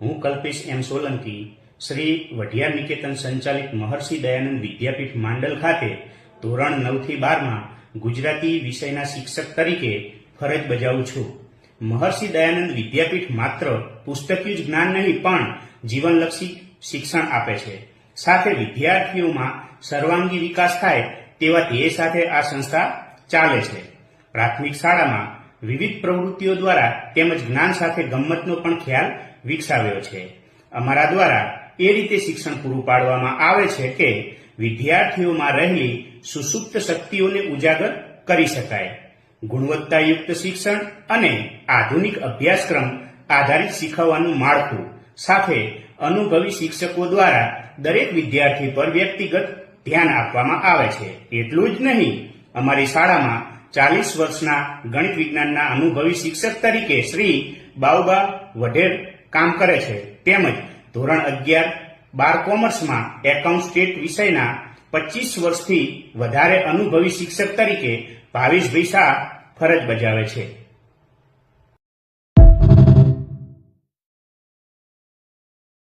હું કલ્પેશ એમ સોલંકી, શ્રી વઢિયાર નિકેતન સંચાલિત મહર્ષિ દયાનંદ વિદ્યાપીઠ માંડલ ખાતે ધોરણ નવથી બારમાં ગુજરાતી વિષયના શિક્ષક તરીકે ફરજ બજાવું છું. મહર્ષિ દયાનંદ વિદ્યાપીઠ માત્ર પુસ્તકીય જ્ઞાન નહીં, પણ જીવનલક્ષી શિક્ષણ આપે છે. સાથે વિદ્યાર્થીઓમાં સર્વાંગી વિકાસ થાય તેવા ધ્યેય સાથે આ સંસ્થા ચાલે છે. પ્રાથમિક શાળામાં વિવિધ પ્રવૃત્તિઓ દ્વારા તેમજ જ્ઞાન સાથે ગમ્મતનો પણ ખ્યાલ વિકસાવ્યો છે. અમારા દ્વારા એ રીતે શિક્ષણ પૂરું પાડવામાં આવે છે કે વિદ્યાર્થીઓમાં રહેલી સુસુપ્ત શક્તિઓને ઉજાગર કરી શકાય. ગુણવત્તાયુક્ત શિક્ષણ અને આધુનિક અભ્યાસક્રમ આધારિત શીખવવાનું માળખું સાથે અનુભવી શિક્ષકો દ્વારા દરેક વિદ્યાર્થી પર વ્યક્તિગત ધ્યાન આપવામાં આવે છે. એટલું જ નહીં, અમારી શાળામાં ચાલીસ વર્ષના ગણિત વિજ્ઞાનના અનુભવી શિક્ષક તરીકે શ્રી બાઉબા વઢેર કામ કરે છે. તેમજ ધોરણ અગિયાર બાર કોમર્સમાં એકાઉન્ટ સ્ટેટ વિષયના પચીસ વર્ષથી વધારે અનુભવી શિક્ષક તરીકે ભાવેશભાઈ શાહ ફરજ બજાવે છે.